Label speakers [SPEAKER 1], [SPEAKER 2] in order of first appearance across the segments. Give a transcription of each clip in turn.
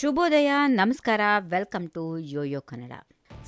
[SPEAKER 1] ಶುಭೋದಯ, ನಮಸ್ಕಾರ, welcome to Yoyo Kannada.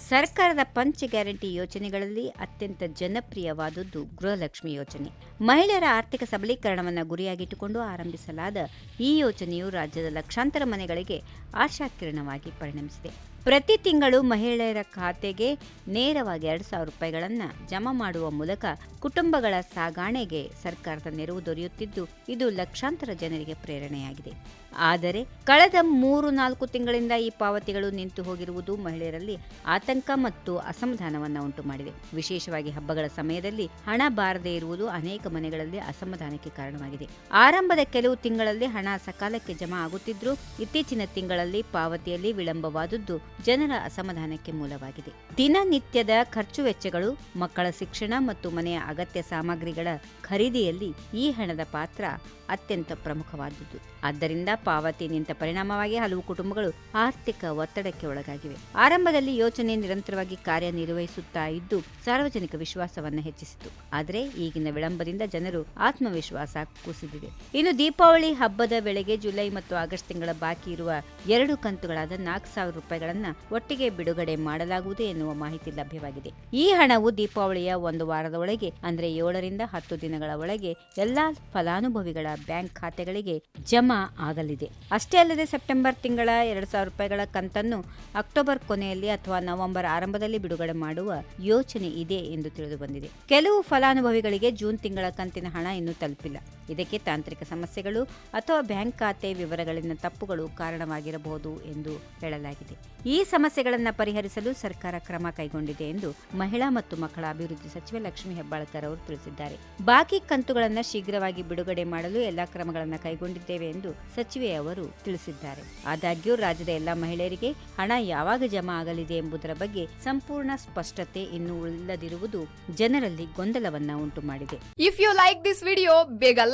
[SPEAKER 1] ಸರ್ಕಾರದ ಪಂಚ ಗ್ಯಾರಂಟಿ ಯೋಜನೆಗಳಲ್ಲಿ ಅತ್ಯಂತ ಜನಪ್ರಿಯವಾದದ್ದು ಗೃಹಲಕ್ಷ್ಮಿ ಯೋಜನೆ. ಮಹಿಳೆಯರ ಆರ್ಥಿಕ ಸಬಲೀಕರಣವನ್ನು ಗುರಿಯಾಗಿಟ್ಟುಕೊಂಡು ಆರಂಭಿಸಲಾದ ಈ ಯೋಜನೆಯು ರಾಜ್ಯದ ಲಕ್ಷಾಂತರ ಮನೆಗಳಿಗೆ ಆಶಾಕಿರಣವಾಗಿ ಪರಿಣಮಿಸಿದೆ. ಪ್ರತಿ ತಿಂಗಳು ಮಹಿಳೆಯರ ಖಾತೆಗೆ ನೇರವಾಗಿ ಎರಡು ಸಾವಿರ ರೂಪಾಯಿಗಳನ್ನು ಜಮಾ ಮಾಡುವ ಮೂಲಕ ಕುಟುಂಬಗಳ ಸಾಗಾಣೆಗೆ ಸರ್ಕಾರದ ನೆರವು ದೊರೆಯುತ್ತಿದ್ದು, ಇದು ಲಕ್ಷಾಂತರ ಜನರಿಗೆ ಪ್ರೇರಣೆಯಾಗಿದೆ. ಆದರೆ ಕಳೆದ ಮೂರು ನಾಲ್ಕು ತಿಂಗಳಿಂದ ಈ ಪಾವತಿಗಳು ನಿಂತು ಹೋಗಿರುವುದು ಮಹಿಳೆಯರಲ್ಲಿ ಆತಂಕ ಮತ್ತು ಅಸಮಾಧಾನವನ್ನು ಉಂಟು ಮಾಡಿದೆ. ವಿಶೇಷವಾಗಿ ಹಬ್ಬಗಳ ಸಮಯದಲ್ಲಿ ಹಣ ಬಾರದೇ ಇರುವುದು ಅನೇಕ ಮನೆಗಳಲ್ಲಿ ಅಸಮಾಧಾನಕ್ಕೆ ಕಾರಣವಾಗಿದೆ. ಆರಂಭದ ಕೆಲವು ತಿಂಗಳಲ್ಲಿ ಹಣ ಸಕಾಲಕ್ಕೆ ಜಮಾ ಆಗುತ್ತಿದ್ರೂ ಇತ್ತೀಚಿನ ತಿಂಗಳಲ್ಲಿ ಪಾವತಿಯಲ್ಲಿ ವಿಳಂಬವಾದದ್ದು ಜನರ ಅಸಮಾಧಾನಕ್ಕೆ ಮೂಲವಾಗಿದೆ. ದಿನನಿತ್ಯದ ಖರ್ಚು ವೆಚ್ಚಗಳು, ಮಕ್ಕಳ ಶಿಕ್ಷಣ ಮತ್ತು ಮನೆಯ ಅಗತ್ಯ ಸಾಮಗ್ರಿಗಳ ಖರೀದಿಯಲ್ಲಿ ಈ ಹಣದ ಪಾತ್ರ ಅತ್ಯಂತ ಪ್ರಮುಖವಾದದ್ದು. ಆದ್ದರಿಂದ ಪಾವತಿ ನಿಂತ ಪರಿಣಾಮವಾಗಿ ಹಲವು ಕುಟುಂಬಗಳು ಆರ್ಥಿಕ ಒತ್ತಡಕ್ಕೆ ಒಳಗಾಗಿವೆ. ಆರಂಭದಲ್ಲಿ ಯೋಜನೆ ನಿರಂತರವಾಗಿ ಕಾರ್ಯನಿರ್ವಹಿಸುತ್ತಾ ಇದ್ದು ಸಾರ್ವಜನಿಕ ವಿಶ್ವಾಸವನ್ನು ಹೆಚ್ಚಿಸಿತು. ಆದರೆ ಈಗಿನ ವಿಳಂಬದಿಂದ ಜನರು ಆತ್ಮವಿಶ್ವಾಸ ಕುಸಿದಿದೆ. ಇನ್ನು ದೀಪಾವಳಿ ಹಬ್ಬದ ವೇಳೆಗೆ ಜುಲೈ ಮತ್ತು ಆಗಸ್ಟ್ ತಿಂಗಳ ಬಾಕಿ ಇರುವ ಎರಡು ಕಂತುಗಳಾದ ನಾಲ್ಕು ಸಾವಿರ ರೂಪಾಯಿಗಳನ್ನ ಒಟ್ಟಿಗೆ ಬಿಡುಗಡೆ ಮಾಡಲಾಗುವುದು ಎನ್ನುವ ಮಾಹಿತಿ ಲಭ್ಯವಾಗಿದೆ. ಈ ಹಣವು ದೀಪಾವಳಿಯ ಒಂದು ವಾರದ ಒಳಗೆ ಅಂದರೆ ಏಳರಿಂದ ಹತ್ತು ದಿನಗಳ ಒಳಗೆ ಎಲ್ಲಾ ಫಲಾನುಭವಿಗಳ ಬ್ಯಾಂಕ್ ಖಾತೆಗಳಿಗೆ ಜಮಾ ಆಗಲಿದೆ. ಅಷ್ಟೇ ಅಲ್ಲದೆ ಸೆಪ್ಟೆಂಬರ್ ತಿಂಗಳ ಎರಡು ಸಾವಿರ ರೂಪಾಯಿಗಳ ಕಂತನ್ನು ಅಕ್ಟೋಬರ್ ಕೊನೆಯಲ್ಲಿ ಅಥವಾ ನವೆಂಬರ್ ಆರಂಭದಲ್ಲಿ ಬಿಡುಗಡೆ ಮಾಡುವ ಯೋಚನೆ ಇದೆ ಎಂದು ತಿಳಿದು ಬಂದಿದೆ. ಕೆಲವು ಫಲಾನುಭವಿಗಳಿಗೆ ಜೂನ್ ತಿಂಗಳ ಕಂತಿನ ಹಣ ಇನ್ನೂ ತಲುಪಿಲ್ಲ. ಇದಕ್ಕೆ ತಾಂತ್ರಿಕ ಸಮಸ್ಯೆಗಳು ಅಥವಾ ಬ್ಯಾಂಕ್ ಖಾತೆ ವಿವರಗಳಲ್ಲಿನ ತಪ್ಪುಗಳು ಕಾರಣವಾಗಿರಬಹುದು ಎಂದು ಹೇಳಲಾಗಿದೆ. ಈ ಸಮಸ್ಯೆಗಳನ್ನು ಪರಿಹರಿಸಲು ಸರ್ಕಾರ ಕ್ರಮ ಕೈಗೊಂಡಿದೆ ಎಂದು ಮಹಿಳಾ ಮತ್ತು ಮಕ್ಕಳ ಅಭಿವೃದ್ಧಿ ಸಚಿವೆ ಲಕ್ಷ್ಮೀ ಹೆಬ್ಬಾಳ್ಕರ್ ಅವರು ತಿಳಿಸಿದ್ದಾರೆ. ಬಾಕಿ ಕಂತುಗಳನ್ನು ಶೀಘ್ರವಾಗಿ ಬಿಡುಗಡೆ ಮಾಡಲು ಎಲ್ಲಾ ಕ್ರಮಗಳನ್ನು ಕೈಗೊಂಡಿದ್ದೇವೆ ಎಂದು ಸಚಿವೆ ಅವರು ತಿಳಿಸಿದ್ದಾರೆ. ಆದಾಗ್ಯೂ ರಾಜ್ಯದ ಎಲ್ಲಾ ಮಹಿಳೆಯರಿಗೆ ಹಣ ಯಾವಾಗ ಜಮಾ ಆಗಲಿದೆ ಎಂಬುದರ ಬಗ್ಗೆ ಸಂಪೂರ್ಣ ಸ್ಪಷ್ಟತೆ ಇನ್ನೂ ಇಲ್ಲದಿರುವುದು ಜನರಲ್ಲಿ ಗೊಂದಲವನ್ನ ಉಂಟು ಮಾಡಿದೆ
[SPEAKER 2] if you like this video ಬೇಗ